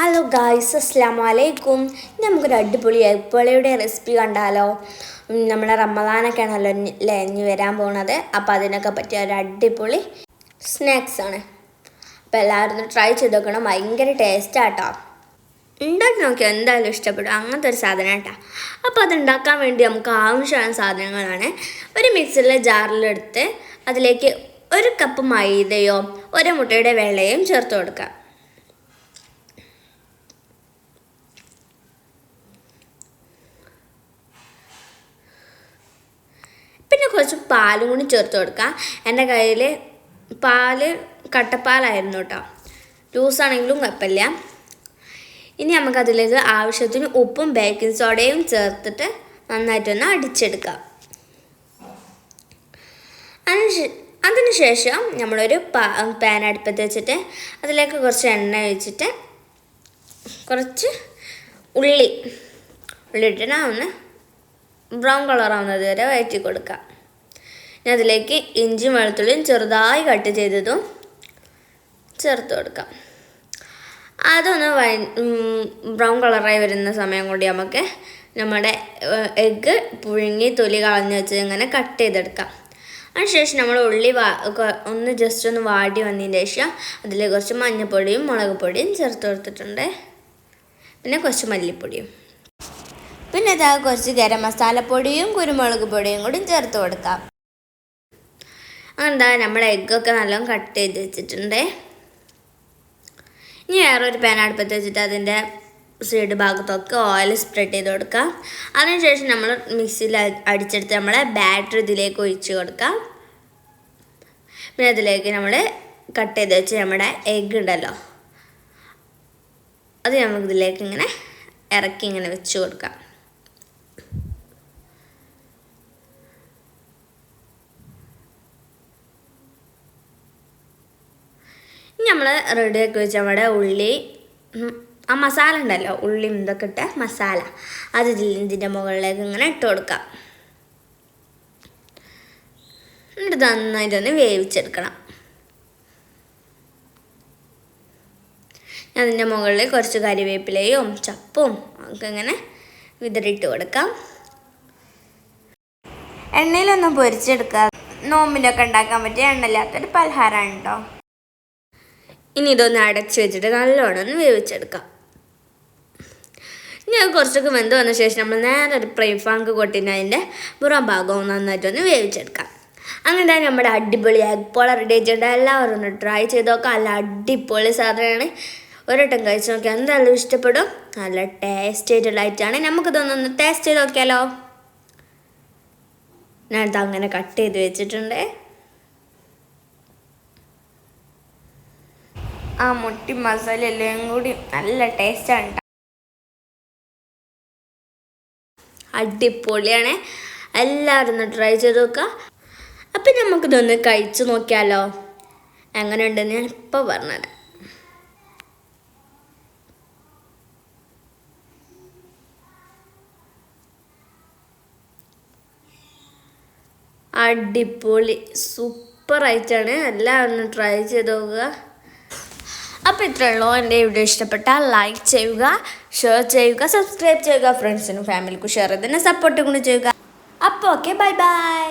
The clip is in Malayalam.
ഹലോ ഗായ്സ് അസ്സാം വലൈക്കും നമുക്കൊരു അടിപൊളി എപ്പോളയുടെ റെസിപ്പി കണ്ടാലോ? നമ്മുടെ റമദാനൊക്കെ ആണല്ലോ ഇനി- വരാൻ പോണത്. അപ്പോൾ അതിനൊക്കെ പറ്റിയ ഒരു അടിപൊളി സ്നാക്സ് ആണ്. അപ്പോൾ എല്ലാവരും ട്രൈ ചെയ്ത് നോക്കണം. ഭയങ്കര ടേസ്റ്റാട്ടോ ഉണ്ടാക്കി നോക്കിയാൽ എന്തായാലും ഇഷ്ടപ്പെടും. അങ്ങനത്തെ ഒരു സാധനം കേട്ടോ അപ്പോൾ അത് ഉണ്ടാക്കാൻ വേണ്ടി നമുക്ക് ആവശ്യമായ സാധനങ്ങളാണ് ഒരു മിക്സിയിലെ ജാറിലെടുത്ത് അതിലേക്ക് ഒരു കപ്പ് മൈദയോ ഒരു മുട്ടയുടെ വെള്ളയും ചേർത്ത് കൊടുക്കുക കുറച്ച് പാലും കൂടി ചേർത്ത് കൊടുക്കാം. എന്റെ കയ്യിൽ പാൽ കട്ടപ്പാലായിരുന്നു കേട്ടോ ലൂസാണെങ്കിലും കുഴപ്പമില്ല. ഇനി നമുക്കതിലേക്ക് ആവശ്യത്തിന് ഉപ്പും ബേക്കിംഗ് സോഡയും ചേർത്തിട്ട് നന്നായിട്ടൊന്ന് അടിച്ചെടുക്കാം. അതിന് അതിനുശേഷം നമ്മളൊരു പാ- പാൻ അടുപ്പത്ത് വെച്ചിട്ട് അതിലേക്ക് കുറച്ച് എണ്ണ ഒഴിച്ചിട്ട് കുറച്ച് ഉള്ളി ഉള്ളി ഇട്ടിട്ട് ഒന്ന് ബ്രൗൺ കളറാവുന്നത് വരെ വയറ്റി കൊടുക്കാം. ഇനി അതിലേക്ക് ഇഞ്ചി വെളുത്തുള്ളിയും ചെറുതായി കട്ട് ചെയ്തതും ചേർത്ത് കൊടുക്കാം. അതൊന്ന് വൈ ബ്രൗൺ കളറായി വരുന്ന സമയം കൂടി നമുക്ക് നമ്മുടെ എഗ്ഗ് പുഴുങ്ങി തൊലി കളഞ്ഞ് വെച്ച് ഇങ്ങനെ കട്ട് ചെയ്തെടുക്കാം. അതിനുശേഷം നമ്മൾ ഉള്ളി വാ ഒന്ന് ജസ്റ്റ് ഒന്ന് വാടി വന്നതിന് ശേഷം അതിൽ കുറച്ച് മഞ്ഞൾപ്പൊടിയും മുളക് പൊടിയും ചേർത്ത് കൊടുത്തിട്ടുണ്ട്. പിന്നെ കുറച്ച് മല്ലിപ്പൊടിയും. പിന്നെ ഇതാ കുറച്ച് ഗരം മസാലപ്പൊടിയും കുരുമുളക് പൊടിയും കൂടി ചേർത്ത് കൊടുക്കാം. എന്താ നമ്മൾ എഗ്ഗൊക്കെ നല്ലോണം കട്ട് ചെയ്ത് വെച്ചിട്ടുണ്ട്. ഇനി വേറൊരു പാൻ അടുപ്പത്ത് വെച്ചിട്ട് അതിന്റെ സൈഡ് ഭാഗത്തൊക്കെ ഓയിൽ സ്പ്രെഡ് ചെയ്ത് കൊടുക്കാം. അതിനുശേഷം നമ്മൾ മിക്സിയിൽ അടിച്ചെടുത്ത് നമ്മളെ ബാറ്റർ ഇതിലേക്ക് ഒഴിച്ച് കൊടുക്കാം. പിന്നെ അതിലേക്ക് നമ്മൾ കട്ട് ചെയ്ത് വെച്ച് നമ്മുടെ എഗ്ഗ് ഉണ്ടല്ലോ. അത് നമുക്കിതിലേക്ക് ഇങ്ങനെ ഇറക്കി ഇങ്ങനെ വെച്ച് കൊടുക്കാം. നമ്മൾ റെഡിയാക്കി വെച്ച നമ്മുടെ ഉള്ളി ആ മസാല ഉണ്ടല്ലോ ഉള്ളി ഇതൊക്കെ ഇട്ട മസാല. അത് ഇതിന്റെ മുകളിലേക്ക് ഇങ്ങനെ ഇട്ട് കൊടുക്കാം. എന്നിട്ട് നന്നായിട്ടൊന്ന് വേവിച്ചെടുക്കണം. അതിന്റെ മുകളിൽ കുറച്ച് കരിവേപ്പിലയും ചപ്പും ഒക്കെ ഇങ്ങനെ വിതറിയിട്ട് കൊടുക്കാം. എണ്ണയിലൊന്നും പൊരിച്ചെടുക്കാം നോമ്പിനൊക്കെ ഉണ്ടാക്കാൻ പറ്റിയ എണ്ണയില്ലാത്തൊരു പലഹാരമാണ് കേട്ടോ ഇനി ഇതൊന്ന് അടച്ച് വെച്ചിട്ട് നല്ലോണം ഒന്ന് വേവിച്ചെടുക്കാം. ഇനി അത് കുറച്ചൊക്കെ വെന്ത് വന്ന ശേഷം നമ്മൾ നേരെ ഒരു ഫ്രൈ ഫാങ്ക് കൊട്ടിന് അതിന്റെ പുറം ഭാഗവും നന്നായിട്ടൊന്ന് വേവിച്ചെടുക്കാം. അങ്ങനെ നമ്മുടെ അടിപൊളി എഗ് പോള റെഡി ആയിട്ടുണ്ട്. എല്ലാവരും ഒന്ന് ട്രൈ ചെയ്ത് നോക്കാം. നല്ല അടിപൊളി സാധനമാണ്. ഒരട്ടം കഴിച്ച് നോക്കിയാൽ എന്തായാലും ഇഷ്ടപ്പെടും. നല്ല ടേസ്റ്റ് ആയിട്ടുള്ള ഐറ്റമാണ് നമുക്കിതൊന്നൊന്ന് ടേസ്റ്റ് ചെയ്ത് നോക്കിയാലോ? ഞാനിത് അങ്ങനെ കട്ട് ചെയ്ത് വെച്ചിട്ടുണ്ട്. ആ മുട്ടി മസാല എല്ലാം കൂടി നല്ല ടേസ്റ്റാണ്. അടിപൊളിയാണ്. എല്ലാവരും ഒന്ന് ട്രൈ ചെയ്ത് നോക്കുക അപ്പം നമുക്കിതൊന്ന് കഴിച്ചു നോക്കിയാലോ? എങ്ങനെ ഉണ്ടെന്ന് ഞാൻ ഇപ്പോൾ പറഞ്ഞത് അടിപൊളി സൂപ്പർ ആയിട്ടാണ്. എല്ലാവരും ട്രൈ ചെയ്ത് നോക്കുക. അപ്പോൾ ഇത്രയേ ഉള്ളൂ എൻ്റെ വീഡിയോ ഇഷ്ടപ്പെട്ടാൽ ലൈക്ക് ചെയ്യുക ഷെയർ ചെയ്യുക സബ്സ്ക്രൈബ് ചെയ്യുക ഫ്രണ്ട്സിനും ഫാമിലിക്കും ഷെയർ ചെയ്തതിനെ സപ്പോർട്ട് കൂടി ചെയ്യുക അപ്പോൾ ഓക്കെ ബൈ ബൈ